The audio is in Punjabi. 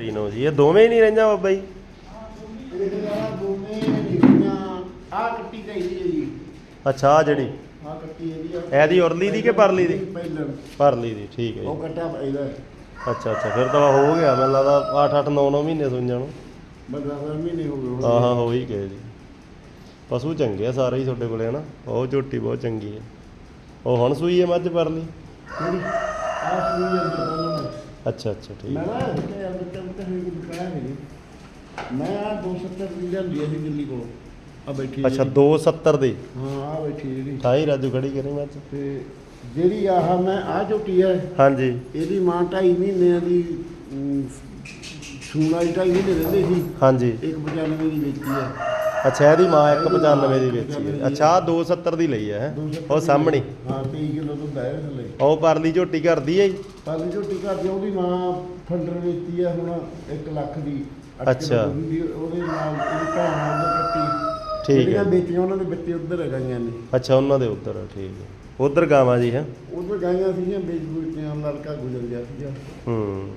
ਰੀਨੋ ਜੀ ਇਹ ਦੋਵੇਂ ਹੀ ਨਹੀਂ ਰਹਿੰਦਾ ਬਾਬਾ ਜੀ? ਆ ਕੱਟੀ ਚਾਹੀਦੀ ਹੈ ਅੱਛਾ ਆਹ ਜਿਹੜੀ? ਆ ਕੱਟੀ ਇਹਦੀ ਆ। ਇਹਦੀ ਉਰਲੀ ਦੀ ਕਿ ਪਰਲੀ ਦੀ? ਪਰਲੀ ਦੀ ਠੀਕ ਹੈ ਉਹ ਜੀ ਕੱਟਾ ਇਹਦਾ। ਅੱਛਾ ਅੱਛਾ ਫਿਰ ਤਾਂ ਹੋ ਗਿਆ ਮੈਨੂੰ ਲੱਗਦਾ 8 8 9 9 ਮਹੀਨੇ ਸੁਣ ਜਾਣੋ ਬੰਦਾ ਮਹੀਨੇ ਹੋ ਗਏ। ਹਾਂ ਹਾਂ ਹੋ ਹੀ ਗਏ ਜੀ। ਪਸ਼ੂ ਚੰਗੇ ਆ ਸਾਰੇ ਹੀ ਤੁਹਾਡੇ ਕੋਲੇ ਹਨਾ? ਉਹ ਝੋਟੀ ਬਹੁਤ ਚੰਗੀ ਹੈ ਉਹ ਹੁਣ ਸੂਈ ਹੈ ਮੱਝ ਪਰਲੀ? ਆ ਅੱਛਾ ਅੱਛਾ ਠੀਕ। ਮੈਂ ਹੈ। ਹੈ ਮੈਂ ਆ 270 ਦੀ ਜਾਂਦੀ ਸੀ ਦਿੱਲੀ ਕੋਲ। ਆ ਬੈਠੀ ਅੱਛਾ ਜਿਹੜੀ। 270 ਦੀ? ਹਾਂ ਆ ਬੈਠੀ ਜਿਹੜੀ। ਠਾਈ ਰਾਜੂ ਖੜੀ ਕਰੀ ਮੱਝ ਤੇ ਜਿਹੜੀ ਆਹ ਮੈਂ ਆ ਝੋਟੀ ਹੈ ਹਾਂਜੀ। ਇਹਦੀ ਮਾਂ ਢਾਈ ਮਹੀਨਿਆਂ ਦੀ ਸੂਣਾ ਢਾਈ ਮਹੀਨੇ ਰਹਿੰਦੇ ਸੀ। ਹਾਂਜੀ। ਇੱਕ 95 ਦੀ ਵੇਚੀ ਹੈ ਅੱਛਾ ਇਹਦੀ ਮਾਂ 195 ਦੀ ਵੇਚੀ ਹੈ। ਅੱਛਾ ਆਹ 270 ਦੀ ਲਈ ਹੈ। ਹੈਂ? ਉਹ ਸਾਹਮਣੀ। ਹਾਂ 23 ਕਿਲੋ ਦੁੱਧ ਹੈ ਥੱਲੇ। ਉਹ ਪਰਲੀ ਝੋਟੀ ਕਰਦੀ ਹੈ ਜੀ। ਪਾਲੀ ਝੋਟੀ ਘਰ ਦੀ ਉਹਦੀ ਮਾਂ ਫੰਡਰ ਵੇਚੀ ਹੈ ਹੁਣ 1 ਲੱਖ ਦੀ। ਅੱਠ ਕਿੱਲੋ ਅੱਛਾ। ਦੁੱਧ ਦੀ, ਉਹਦੇ ਨਾਲ ਇਹਦੀ ਭੈਣ ਨਾਲ ਉਹਦੇ ਕੱਟੀ ਠੀਕ ਹੈ। ਜਿਹੜੀਆਂ ਵੇਚੀਆਂ ਉਹਨਾਂ ਦੇ ਬੱਚੇ ਉੱਧਰ ਹੈਗਾਈਆਂ ਨੇ। ਅੱਛਾ ਉਹਨਾਂ ਦੇ ਉੱਧਰ ਠੀਕ ਹੈ। ਉਧਰ ਗਾਵਾਂ ਜੀ ਹੈ। ਉਧਰ ਗਾਈਆਂ ਸੀਗੀਆਂ ਵੇਚ ਬੂਚ ਕੇ ਲੜਕਾ ਗੁਜ਼ਰ ਗਿਆ ਸੀਗਾ। ਹੂੰ।